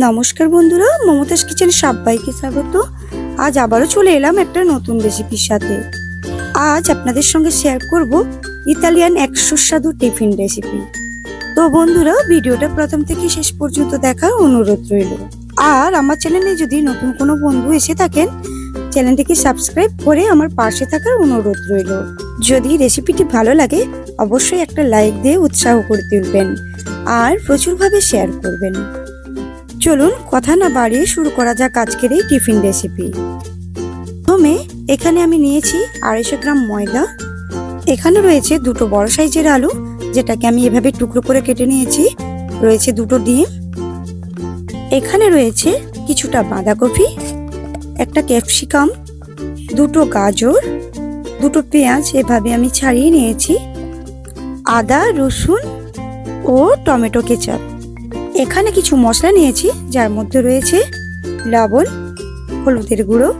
নমস্কার বন্ধুরা, মমতাজ কিচেনে সবাইকে স্বাগত। আজ আবারও চলে এলাম একটা নতুন রেসিপির সাথে। আজ আপনাদের সঙ্গে শেয়ার করব ইতালিয়ান এক সুস্বাদু টিফিন রেসিপি তো বন্ধুরা, ভিডিওটা প্রথম থেকে শেষ পর্যন্ত দেখার অনুরোধ রইল। আর আমার চ্যানেলে যদি নতুন কোনো বন্ধু এসে থাকেন চ্যানেলটিকে সাবস্ক্রাইব করে আমার পাশে থাকার অনুরোধ রইল। যদি রেসিপিটি ভালো লাগে, অবশ্যই একটা লাইক দিয়ে উৎসাহ করে তুলবেন। আর প্রচুরভাবে শেয়ার করবেন। চলুন কথা না বাড়িয়ে শুরু করা যাক আজকের এই টিফিন রেসিপি প্রথমে এখানে আমি নিয়েছি আড়াইশো গ্রাম ময়দা। এখানে রয়েছে দুটো বড় সাইজের আলু, যেটাকে আমি এভাবে টুকরো করে কেটে নিয়েছি। রয়েছে দুটো ডিম। এখানে রয়েছে কিছুটা বাঁধাকপি, একটা ক্যাপসিকাম, দুটো গাজর, দুটো পেঁয়াজ এভাবে আমি ছাড়িয়ে নিয়েছি, আদা, রসুন ও টমেটো কেচাপ। এখানে কিছু মশলা নিয়েছি, যার মধ্যে রয়েছে লবণ, হলুদের গুঁড়ো,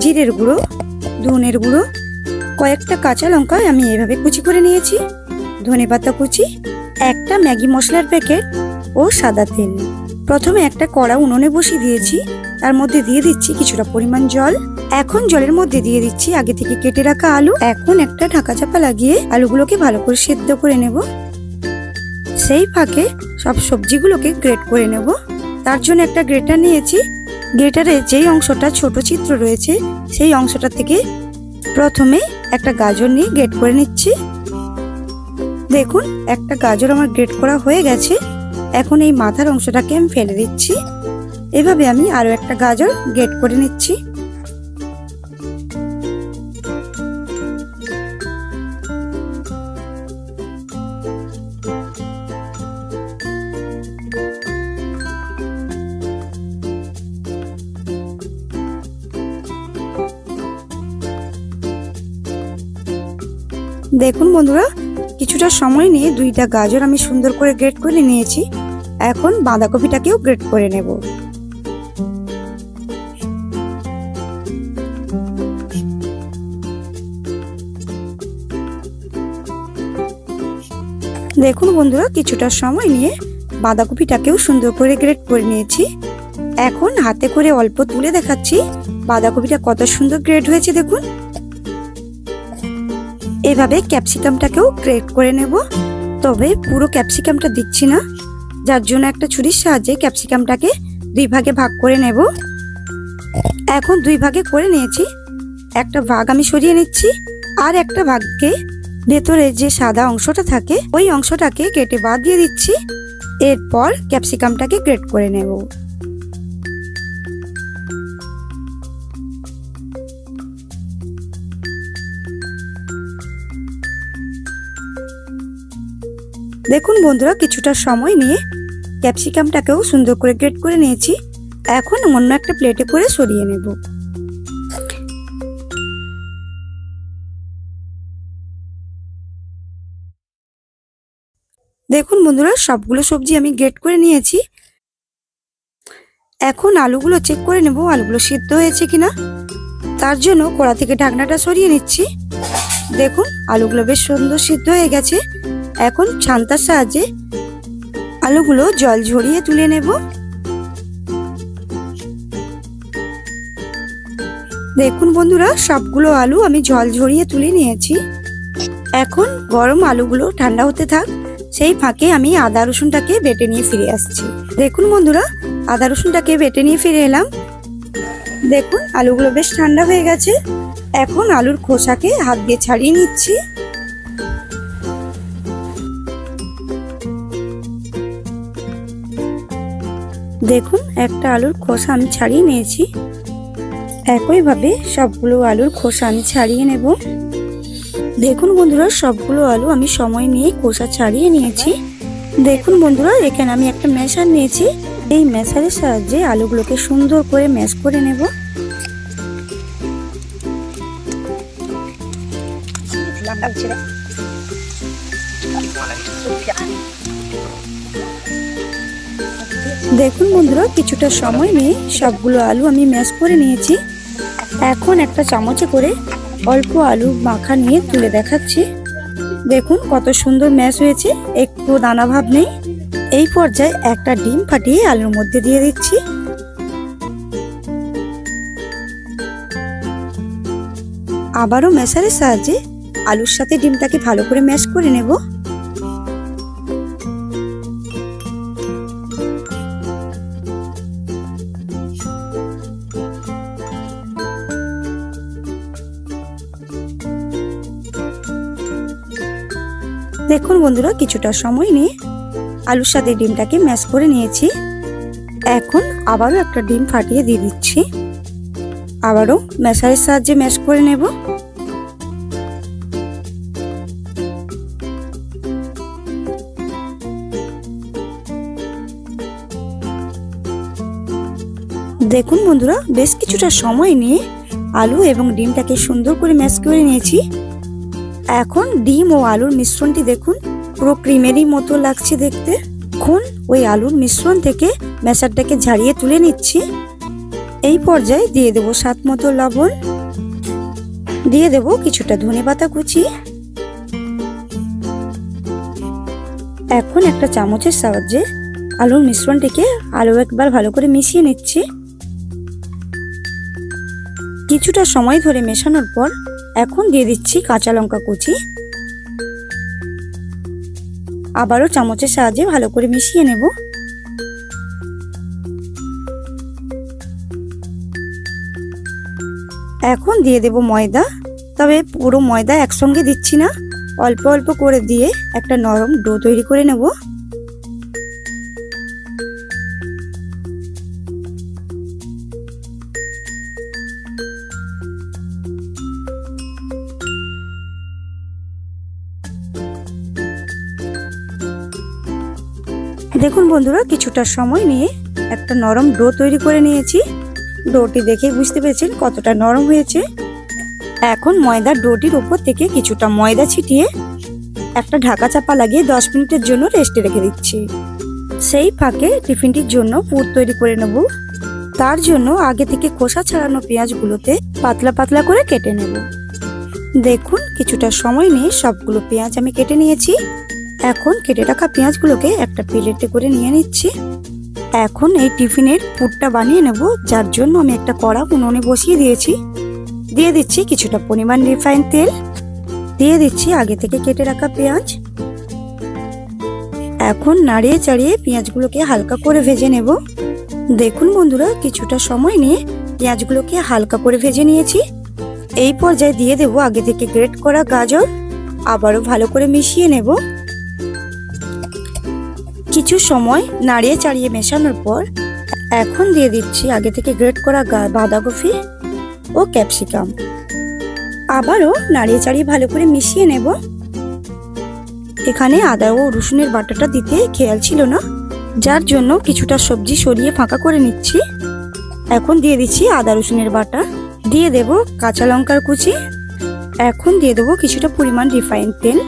জিরের গুঁড়ো, ধনের গুঁড়ো, কয়েকটা কাঁচা লঙ্কা আমি এভাবে কুচি করে নিয়েছি, ধনে পাতা কুচি, একটা ম্যাগি মশলার প্যাকেট ও সাদা তেল। প্রথমে একটা কড়া উনুনে বসিয়ে দিয়েছি, তার মধ্যে দিয়ে দিচ্ছি কিছুটা পরিমাণ জল। এখন জলের মধ্যে দিয়ে দিচ্ছি আগে থেকে কেটে রাখা আলু। এখন একটা ঢাকা চাপা লাগিয়ে আলুগুলোকে ভালো করে সেদ্ধ করে নেব। সেই ফাঁকে সব সবজিগুলোকে গ্রেট করে নেব। তার জন্য একটা গ্রেটার নিয়েছি। গ্রেটারে যেই অংশটা ছোট চিত্র রয়েছে, সেই অংশটা থেকে প্রথমে একটা গাজর নিয়ে গ্রেট করে নিচ্ছি। দেখুন, একটা গাজর আমার গ্রেট করা হয়ে গেছে। এখন এই মাথার অংশটাকে আমি ফেলে দিচ্ছি। এভাবে আমি আরও একটা গাজর গ্রেট করে নিচ্ছি। দেখুন বন্ধুরা, কিছুটা সময় নিয়ে দুইটা গাজর আমি সুন্দর করে গ্রেট করে নিয়েছি। এখন বাঁধাকপিটাকেও গ্রেট করে নেব। দেখুন বন্ধুরা, কিছুটা সময় নিয়ে বাঁধাকপিটাকেও সুন্দর করে গ্রেট করে নিয়েছি। এখন হাতে করে অল্প তুলে দেখাচ্ছি বাঁধাকপিটা কত সুন্দর গ্রেট হয়েছে দেখুন। এভাবে ক্যাপসিকামটাকেও গ্রেট করে নেব। তবে পুরো ক্যাপসিকামটা দিচ্ছি না। যার জন্য একটা ছুরির সাহায্যে ক্যাপসিকামটাকে দুই ভাগে ভাগ করে নেব। এখন দুই ভাগে করে নিয়েছি। একটা ভাগ আমি সরিয়ে নিচ্ছি আর একটা ভাগকে ভেতরে যে সাদা অংশটা থাকে, ওই অংশটাকে কেটে বাদ দিয়ে দিচ্ছি। এরপর ক্যাপসিকামটাকে গ্রেট করে নেব। দেখুন বন্ধুরা, কিছুটা সময় নিয়ে ক্যাপসিকামটাকেও সুন্দর করে গ্রেট করে নিয়েছি। এখন অন্য একটা প্লেটে করে সরিয়ে নেব। দেখুন বন্ধুরা, সবগুলো সবজি আমি গ্রেট করে নিয়েছি। এখন আলুগুলো চেক করে নেব, আলুগুলো সিদ্ধ হয়েছে কিনা। তার জন্য কড়া থেকে ঢাকনাটা সরিয়ে নিচ্ছি। দেখুন, আলুগুলো বেশ সুন্দর সিদ্ধ হয়ে গেছে। এখন ছান্তার সাহায্যে আলুগুলো জল ঝরিয়ে তুলে নেব। দেখুন বন্ধুরা, সবগুলো আলু আমি জল ঝরিয়ে তুলে নিয়েছি। এখন গরম আলুগুলো ঠান্ডা হতে থাক, সেই ফাঁকে আমি আদা রসুনটাকে বেটে নিয়ে ফিরে আসছি। দেখুন বন্ধুরা, আদা রসুনটাকে বেটে নিয়ে ফিরে এলাম। দেখুন, আলুগুলো বেশ ঠান্ডা হয়ে গেছে। এখন আলুর খোসাকে হাত দিয়ে ছাড়িয়ে নিচ্ছি। দেখুন, একটা আলুর খোসা আমি ছাড়িয়ে নিয়েছি। একইভাবে সবগুলো আলুর খোসা আমি ছাড়িয়ে নেব। দেখুন বন্ধুরা, সবগুলো আলু আমি সময় নিয়ে খোসা ছাড়িয়ে নিয়েছি। দেখুন বন্ধুরা, এখানে আমি একটা ম্যাশার নিয়েছি। এই মেশারের সাহায্যে আলুগুলোকে সুন্দর করে ম্যাশ করে নেব। দেখুন বন্ধুরা, কিছুটা সময় নিয়ে সবগুলো আলু আমি ম্যাশ করে নিয়েছি। এখন একটা চামচে করে অল্প আলু মাখা নিয়ে তুলে দেখাচ্ছি। দেখুন কত সুন্দর ম্যাশ হয়েছে, একটু দানা ভাব নেই। এই পর্যায়ে একটা ডিম ফাটিয়ে আলুর মধ্যে দিয়ে দিচ্ছি। আবারও ম্যাশারের সাহায্যে আলুর সাথে ডিমটাকে ভালো করে ম্যাশ করে নেব। দেখুন বন্ধুরা, কিছুটা সময় নিয়ে আলুর সাথে ডিমটাকে ম্যাশ করে নিয়েছি। এখন আবারও একটা ডিম ফাটিয়ে দিয়ে দিচ্ছি। আবারও ম্যাশারের সাহায্যে ম্যাশ করে নেব। দেখুন বন্ধুরা, বেশ কিছুটা সময় নিয়ে আলু এবং ডিমটাকে সুন্দর করে ম্যাশ করে নিয়েছি। এখন ডিম ও আলুর মিশ্রণটি দেখুন। পুরো ক্রিমেরই মতো লাগছে দেখতে। এখন ওই আলুর মিশ্রণ থেকে ম্যাশারটাকে ঝাড়িয়ে তুলে নিচ্ছি। এই পর্যায়ে দিয়ে দেবো স্বাদ মতো লবণ। দিয়ে দেবো কিছুটা ধনে পাতা কুচি। এখন একটা চামচের সাহায্যে আলুর মিশ্রণটিকে আলু একবার ভালো করে মিশিয়ে নিচ্ছি। কিছুটা সময় ধরে মেশানোর পর এখন দিয়ে দিচ্ছি কাঁচা লঙ্কা কুচি। আবারও চামচের সাহায্যে ভালো করে মিশিয়ে নেব। এখন দিয়ে দেব ময়দা। তবে পুরো ময়দা একসঙ্গে দিচ্ছি না। অল্প অল্প করে দিয়ে একটা নরম ডো তৈরি করে নেব। দেখুন বন্ধুরা, কিছুটা সময় নিয়ে একটা নরম ডো তৈরি করে নিয়েছি। ডোটি দেখে বুঝতে পেরেছেন কতটা নরম হয়েছে। এখন ময়দার ডোটির উপর থেকে কিছুটা ময়দা ছিটিয়ে একটা ঢাকা চাপা লাগিয়ে দশ মিনিটের জন্য রেস্টে রেখে দিচ্ছি। সেই ফাঁকে টিফিনটির জন্য পুর তৈরি করে নেব। তার জন্য আগে থেকে খোসা ছাড়ানো পেঁয়াজগুলোতে পাতলা পাতলা করে কেটে নেব। দেখুন, কিছুটা সময় নিয়ে সবগুলো পেঁয়াজ আমি কেটে নিয়েছি। এখন কেটে রাখা পেঁয়াজগুলোকে একটা প্লেটে করে নিয়ে নিচ্ছি। এখন এই টিফিনের পুরটা বানিয়ে নেব, যার জন্য আমি একটা কড়া উনুনে বসিয়ে দিয়েছি। দিয়ে দিচ্ছি কিছুটা পরিমাণ রিফাইন তেল। দিয়ে দিচ্ছি আগে থেকে কেটে রাখা পেঁয়াজ। এখন নাড়িয়ে চাড়িয়ে পেঁয়াজগুলোকে হালকা করে ভেজে নেব। দেখুন বন্ধুরা, কিছুটা সময় নিয়ে পেঁয়াজগুলোকে হালকা করে ভেজে নিয়েছি। এই পর্যায়ে দিয়ে দেব আগে থেকে গ্রেট করা গাজর। আবারও ভালো করে মিশিয়ে নেব। কিছু সময় নাড়িয়ে চাড়িয়ে মেশানোর পর এখন দিয়ে দিচ্ছি আগে থেকে গ্রেট করা বাঁধাকপি ও ক্যাপসিকাম। আবারও নাড়িয়ে চাড়িয়ে ভালো করে মিশিয়ে নেব। এখানে আদা ও রসুনের বাটাটা দিতে খেয়াল ছিল না, যার জন্য কিছুটা সবজি সরিয়ে ফাঁকা করে নিচ্ছি। এখন দিয়ে দিচ্ছি আদা রসুনের বাটা। দিয়ে দেব কাঁচা লঙ্কার কুচি। এখন দিয়ে দেবো কিছুটা পরিমাণ রিফাইন তেল।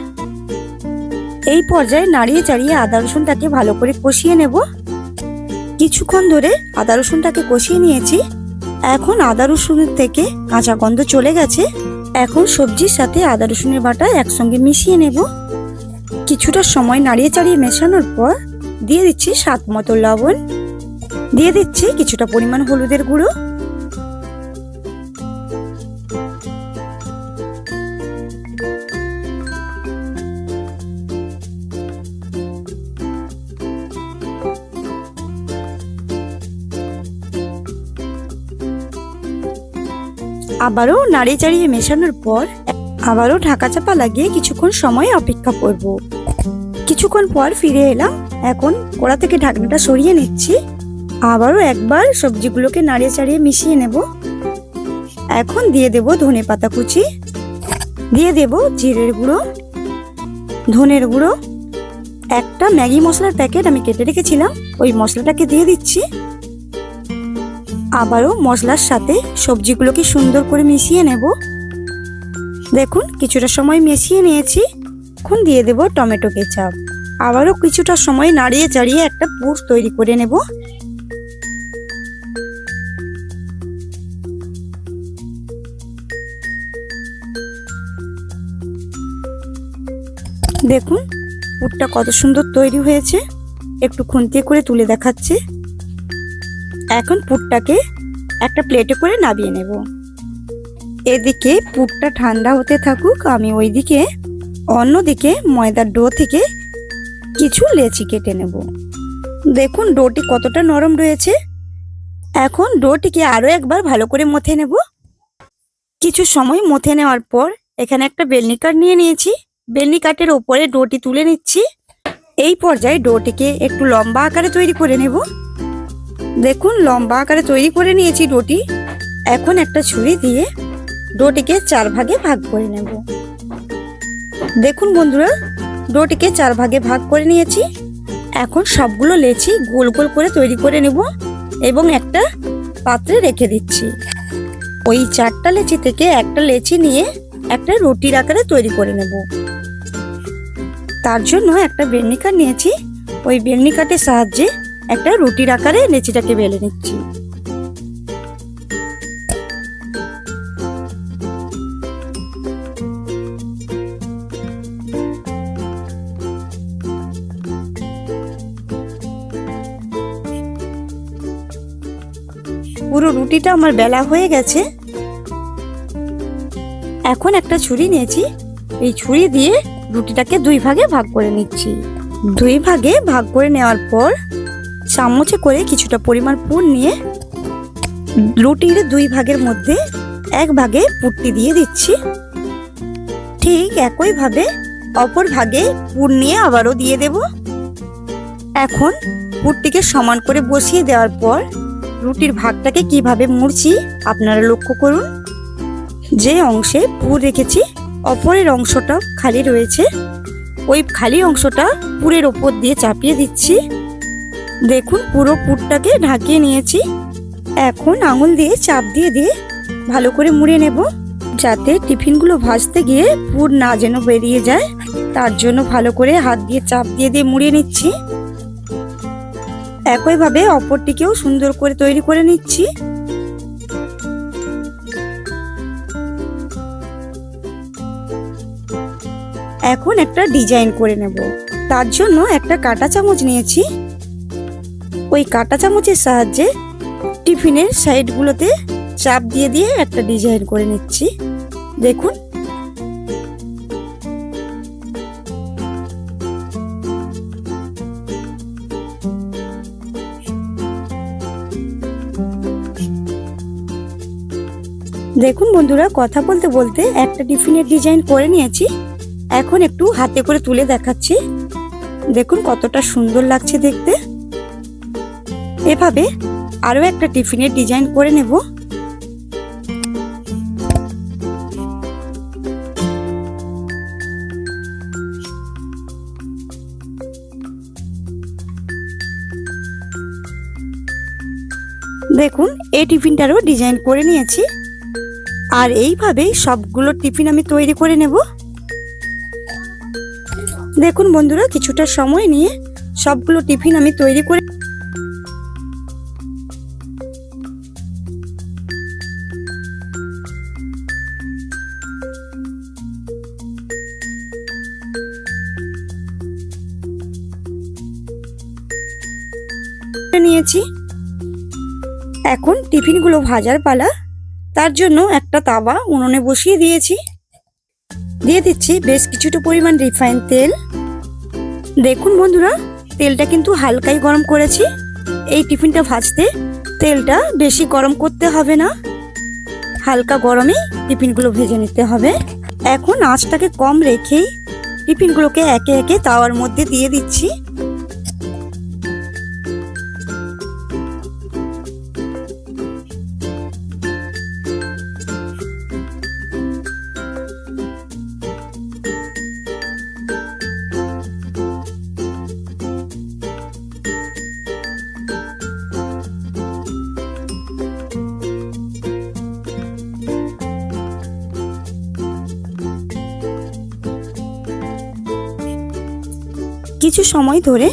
এই পর্যায়ে নাড়িয়ে চাড়িয়ে আদা রসুনটাকে ভালো করে কষিয়ে নেব। কিছুক্ষণ ধরে আদা রসুনটাকে কষিয়ে নিয়েছি। এখন আদা রসুনের থেকে কাঁচা গন্ধ চলে গেছে। এখন সবজির সাথে আদা রসুনের বাটা একসঙ্গে মিশিয়ে নেব। কিছুটা সময় নাড়িয়ে চাড়িয়ে মেশানোর পর দিয়ে দিচ্ছি স্বাদ মতো লবণ। দিয়ে দিচ্ছি কিছুটা পরিমাণ হলুদের গুঁড়ো। আবারও নাড়িয়ে চাড়িয়ে মেশানোর পর আবারও ঢাকা চাপা লাগিয়ে কিছুক্ষণ সময় অপেক্ষা করব। কিছুক্ষণ পর ফিরে এলাম। এখন কড়া থেকে ঢাকনাটা সরিয়ে নিচ্ছি। আবারও একবার সবজিগুলোকে নাড়িয়ে চাড়িয়ে মিশিয়ে নেব। এখন দিয়ে দেব ধনে পাতা কুচি। দিয়ে দেব জিরের গুঁড়ো। ধনের গুঁড়ো। একটা ম্যাগি মশলার প্যাকেট আমি কেটে রেখেছিলাম। ওই মশলাটাকে দিয়ে দিচ্ছি। আবারও মশলার সাথে সবজিগুলোকে সুন্দর করে মিশিয়ে নেব। দেখুন, কিছুটা সময় মিশিয়ে নিয়েছি। এখন দিয়ে দেব টমেটো কেচাপ। আবারও কিছুটা সময় নাড়িয়ে চাড়িয়ে একটা পুর তৈরি করে নেব। দেখুন, পুরটা কত সুন্দর তৈরি হয়েছে। একটু খুন্তি করে তুলে দেখাচ্ছে। এখন পুরটাকে একটা প্লেটে করে নামিয়ে নেব। এদিকে পুরটা ঠান্ডা হতে থাকুক, আমি ওইদিকে অন্যদিকে ময়দার ডো থেকে কিছু লেচি কেটে নেব। দেখুন, ডোটি কতটা নরম রয়েছে। এখন ডোটিকে আরও একবার ভালো করে মথে নেব। কিছু সময় মথে নেওয়ার পর এখানে একটা বেলনি কাঠ নিয়ে নিয়েছি। বেলনি কাঠের ওপরে ডোটি তুলে নিচ্ছি। এই পর্যায়ে ডোটিকে একটু লম্বা আকারে তৈরি করে নেব। দেখুন, লম্বা আকারে তৈরি করে নিয়েছি ডোটি এখন একটা ছুরি দিয়ে ডোটিকে চার ভাগে ভাগ করে নেব। দেখুন বন্ধুরা ডোটিকে চার ভাগে ভাগ করে নিয়েছি। এখন সবগুলো লেচি গোল গোল করে তৈরি করে নেব এবং একটা পাত্রে রেখে দিচ্ছি। ওই চারটা লেচি থেকে একটা লেচি নিয়ে একটা রুটির আকারে তৈরি করে নেব। তার জন্য একটা বেলনি কাঠ নিয়েছি। ওই বেলনি কাঠের সাহায্যে একটা রুটির আকারে লেচিটাকে বেলে নিচ্ছি। পুরো রুটিটা আমার বেলা হয়ে গেছে। এখন একটা ছুরি নিয়েছি। এই ছুরি দিয়ে রুটিটাকে দুই ভাগে ভাগ করে নিচ্ছি। দুই ভাগে ভাগ করে নেওয়ার পর চামচে করে কিছুটা পরিমাণ পুর নিয়ে রুটির দুই ভাগের মধ্যে এক ভাগে পুরটি দিয়ে দিচ্ছি। ঠিক একইভাবে অপর ভাগে পুর নিয়ে আবারও দিয়ে দেব। এখন পুরটিকে সমান করে বসিয়ে দেওয়ার পর রুটির ভাগটাকে কীভাবে মুড়ছি আপনারা লক্ষ্য করুন। যে অংশে পুর রেখেছি, অপরের অংশটা খালি রয়েছে। ওই খালি অংশটা পুরের ওপর দিয়ে চাপিয়ে দিচ্ছি। দেখুন পুরো পুরটাকে ঢাকিয়ে নিয়েছি। এখন আঙুল দিয়ে চাপ দিয়ে দিয়ে ভালো করে মুড়ে নেব, যাতে টিফিনগুলো ভাজতে গিয়ে পুর না যেন বেরিয়ে যায়। তার জন্য ভালো করে হাত দিয়ে চাপ দিয়ে দিয়ে মুড়িয়ে নিচ্ছি। একইভাবে অপরটিকেও সুন্দর করে তৈরি করে নিচ্ছি। এখন একটা ডিজাইন করে নেব। তার জন্য একটা কাঁটা চামচ নিয়েছি। ওই কাঁটা চামচের সাহায্যে টিফিনের সাইডগুলোতে চাপ দিয়ে দিয়ে একটা ডিজাইন করে নিচ্ছি। দেখুন। দেখুন বন্ধুরা, কথা বলতে বলতে একটা টিফিনের ডিজাইন করে নিয়েছি। এখন একটু হাতে করে তুলে দেখাচ্ছি। দেখুন কতটা সুন্দর লাগছে দেখতে। এভাবে আরও একটা টিফিনের ডিজাইন করে নেব। দেখুন, এই টিফিনটারও ডিজাইন করে নিয়েছি। আর এইভাবেই সবগুলো টিফিন আমি তৈরি করে নেব। দেখুন বন্ধুরা, কিছুটা সময় নিয়ে সবগুলো টিফিন আমি তৈরি করে নিয়েছি। এখন টিফিনগুলো ভাজার পালা। তার জন্য একটা তাওয়া উনুনে বসিয়ে দিয়েছি। দিয়ে দিচ্ছি বেশ কিছুটা পরিমাণ রিফাইন তেল। দেখুন বন্ধুরা, তেলটা কিন্তু হালকাই গরম করেছি। এই টিফিনটা ভাজতে তেলটা বেশি গরম করতে হবে না। হালকা গরমে টিফিনগুলো ভেজে নিতে হবে। এখন আঁচটাকে কম রেখেই টিফিনগুলোকে একে একে তাওয়ার মধ্যে দিয়ে দিচ্ছি। কিছু সময় ধরে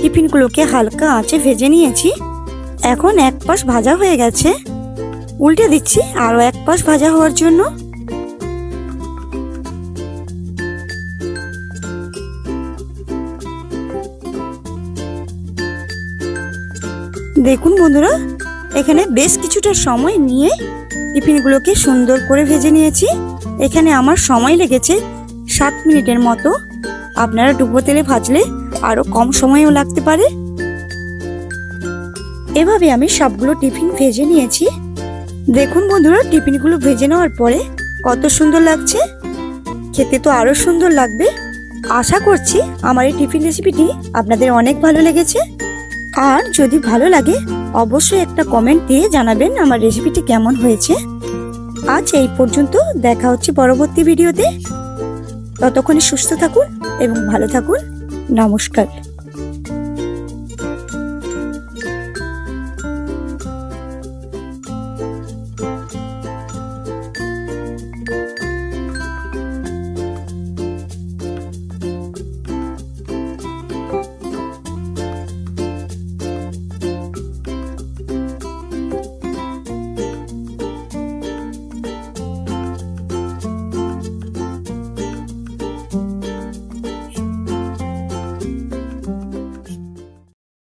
টিফিনগুলোকে হালকা আঁচে ভেজে নিয়েছি। এখন এক পাশ ভাজা হয়ে গেছে। উল্টে দিচ্ছি আরও এক পাশ ভাজা হওয়ার জন্য। দেখুন বন্ধুরা, এখানে বেশ কিছুটা সময় নিয়ে টিফিনগুলোকে সুন্দর করে ভেজে নিয়েছি। এখানে আমার সময় লেগেছে সাত মিনিটের মতো। আপনারা ডুবো তেলে ভাজলে আরও কম সময়ও লাগতে পারে? এভাবে আমি সবগুলো টিফিন ভেজে নিয়েছি। দেখুন বন্ধুরা, টিফিনগুলো ভেজে নেওয়ার পরে কত সুন্দর লাগছে। খেতে তো আরও সুন্দর লাগবে। আশা করছি আমার এই টিফিন রেসিপিটি আপনাদের অনেক ভালো লেগেছে। আর যদি ভালো লাগে, অবশ্যই একটা কমেন্ট দিয়ে জানাবেন আমার রেসিপিটি কেমন হয়েছে। আজ এই পর্যন্ত, দেখা হচ্ছে পরবর্তী ভিডিওতে। ততক্ষণে সুস্থ থাকুন এবং ভালো থাকুন। নমস্কার।